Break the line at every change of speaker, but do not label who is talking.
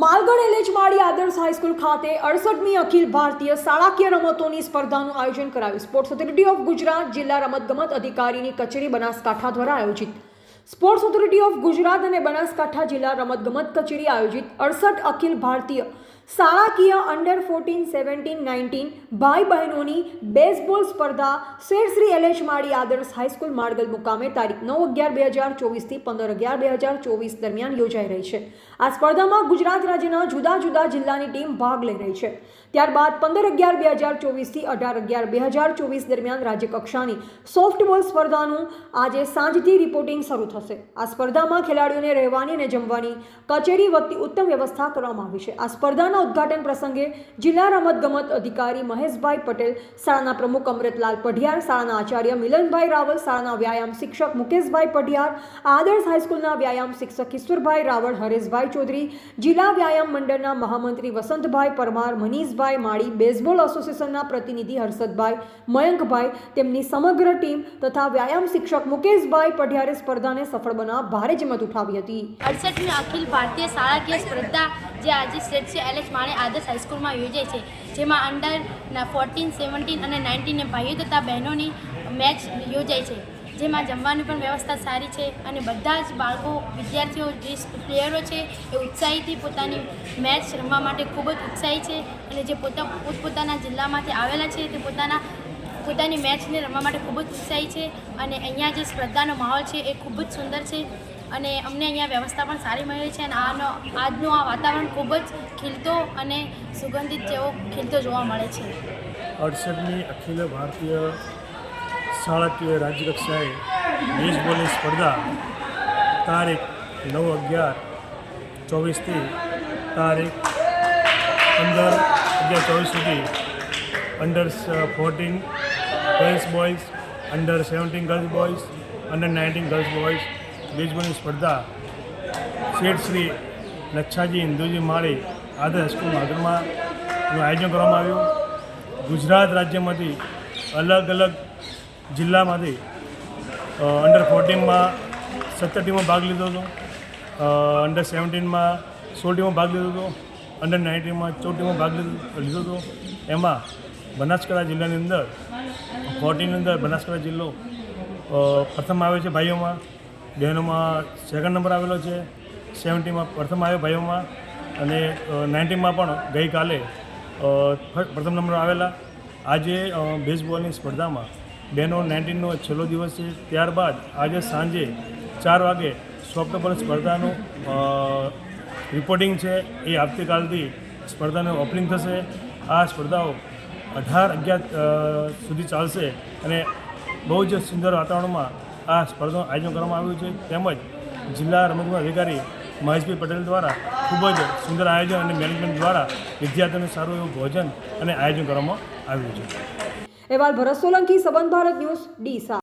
માલગઢ એલેચમાળી આદર્શ હાઈસ્કૂલ ખાતે અડસઠમી અખિલ ભારતીય શાળાકીય રમતોની સ્પર્ધાનું આયોજન કરાયું. સ્પોર્ટ્સ ઓથોરિટી ઓફ ગુજરાત જિલ્લા રમતગમત અધિકારીની કચેરી બનાસકાંઠા દ્વારા આયોજિત. સ્પોર્ટ્સ ઓથોરિટી ઓફ ગુજરાત અને બનાસકાંઠા જિલ્લા રમતગમત કચેરી આયોજિત અડસઠ અખિલ ભારતીય શાળાકીય અંડર ફોર્ટીન સેવન્ટીન નાઇન્ટીન ભાઈ બહેનોની બેઝબોલ સ્પર્ધા શેર શ્રી એલએચ માળી આદર્શ હાઈસ્કૂલ માર્ગલ મુકામે તારીખ નવ અગિયાર બે હજાર ચોવીસથી પંદર અગિયાર બે હજાર ચોવીસ દરમિયાન યોજાઈ રહી છે. આ સ્પર્ધામાં ગુજરાત રાજ્યના જુદા જુદા જિલ્લાની ટીમ ભાગ લઈ રહી છે. ત્યારબાદ પંદર અગિયાર બે હજાર ચોવીસથી અઢાર અગિયાર બે હજાર ચોવીસ દરમિયાન રાજ્યકક્ષાની સોફ્ટબોલ સ્પર્ધાનું આજે સાંજથી રિપોર્ટિંગ શરૂ થશે. આ સ્પર્ધામાં ખેલાડીઓને રહેવાની અને જમવાની કચેરી વતી ઉત્તમ વ્યવસ્થા કરવામાં આવી છે. આ સ્પર્ધાના ઉદ્ઘાટન પ્રસંગે જિલ્લા રમતગમત અધિકારી મહેશભાઈ પટેલ, શાળાના પ્રમુખ અમૃતલાલ પઢિયાર, શાળાના આચાર્ય મિલનભાઈ રાવલ, શાળાના વ્યાયામ શિક્ષક મુકેશભાઈ પઢિયાર, આદર્શ હાઈસ્કૂલના વ્યાયામ શિક્ષક કિશોરભાઈ રાવળ હરેશભાઈ ચૌધરી, જિલ્લા વ્યાયામ મંડળના મહામંત્રી વસંતભાઈ પરમાર, મનીષભાઈ માળી, બેઝબોલ એસોસિએશનના પ્રતિનિધિ હર્ષદભાઈ મયંકભાઈ, તેમની સમગ્ર ટીમ તથા વ્યાયામ શિક્ષક મુકેશભાઈ પઢિયારે સ્પર્ધાને સફળ બનાવવા ભારે જહેમત ઉઠાવી હતી.
અડસઠમી અખિલ ભારતીય શાળાકીય સ્પર્ધા જે આજે સ્ટેટ છે, એલ એચ માણે આદર્શ હાઈસ્કૂલમાં યોજાય છે. જેમાં અંડર ફોર્ટીન સેવન્ટીન અને નાઇન્ટીન ભાઈઓ તથા બહેનોની મેચ યોજાય છે. જેમાં જમવાની પણ વ્યવસ્થા સારી છે અને બધા જ બાળકો, વિદ્યાર્થીઓ, જે પ્લેયરો છે, એ ઉત્સાહીથી પોતાની મેચ રમવા માટે ખૂબ જ ઉત્સાહી છે અને જે પોતા, પોતપોતાના જિલ્લામાંથી આવેલા છે, તે પોતાના પોતાની મેચને રમવા માટે ખૂબ જ ઉત્સાહી છે અને અહીંયા જે સ્પર્ધાનો માહોલ છે એ ખૂબ જ સુંદર છે અને અમને અહીંયા વ્યવસ્થા પણ સારી મળી છે અને આનો આજનું આ વાતાવરણ ખૂબ જ ખીલતો અને સુગંધિત જેવો ખીલતો જોવા મળે છે.
અડસઠમી અખિલ ભારતીય શાળાકીય રાજ્યકક્ષાએ બેઝબોલની સ્પર્ધા તારીખ નવ અગિયાર ચોવીસથી તારીખ પંદર અગિયાર ચોવીસ સુધી under fourteen girls boys under seventeen girls boys under nineteen girls boys બેઝબોલની સ્પર્ધા શેઠ શ્રી લચ્છાજી હિન્દુજી માળી આદર્શ સ્કૂલ માધરમાં આયોજન કરવામાં આવ્યું. ગુજરાત રાજ્યમાંથી અલગ અલગ જિલ્લામાંથી અંડર ફોર્ટીનમાં સત્તર ટીમો ભાગ લીધો હતો. અંડર સેવન્ટીનમાં સોળ ટીમો ભાગ લીધો હતો. અંડર નાઇન્ટીનમાં ચૌદ ટીમો ભાગ લીધો લીધો હતો. એમાં બનાસકાંઠા જિલ્લાની અંદર, ફોર્ટીની અંદર બનાસકાંઠા જિલ્લો પ્રથમ આવે છે ભાઈઓમાં, બહેનોમાં સેકન્ડ નંબર આવેલો છે સેવન્ટીમાં પ્રથમ આવ્યો ભાઈઓમાં, અને નાઇન્ટીમાં પણ ગઈકાલે પ્રથમ નંબર આવેલા. આજે બેઝબોલની સ્પર્ધામાં બહેનો નાઇન્ટીનનો છેલ્લો દિવસ છે. ત્યારબાદ આજે સાંજે ચાર વાગે સોફ્ટ સોફ્ટબોલ સ્પર્ધાનું રિપોર્ટિંગ છે. એ આવતીકાલથી સ્પર્ધાનું ઓપનિંગ થશે. આ સ્પર્ધાઓ અઢાર અગિયાર સુધી ચાલશે અને બહુ જ સુંદર વાતાવરણમાં આ સ્પર્ધાનું આયોજન કરવામાં આવ્યું છે. તેમજ જિલ્લા રમતગમત અધિકારી મહેશભાઈ પટેલ દ્વારા ખૂબ જ સુંદર આયોજન અને મેનેજમેન્ટ દ્વારા વિદ્યાર્થીઓને સારું એવું ભોજન અને આયોજન કરવામાં આવ્યું છે.
અહેવાલ ભરત સોલંકી, સંબંધ ભારત ન્યૂઝ, ડીસા.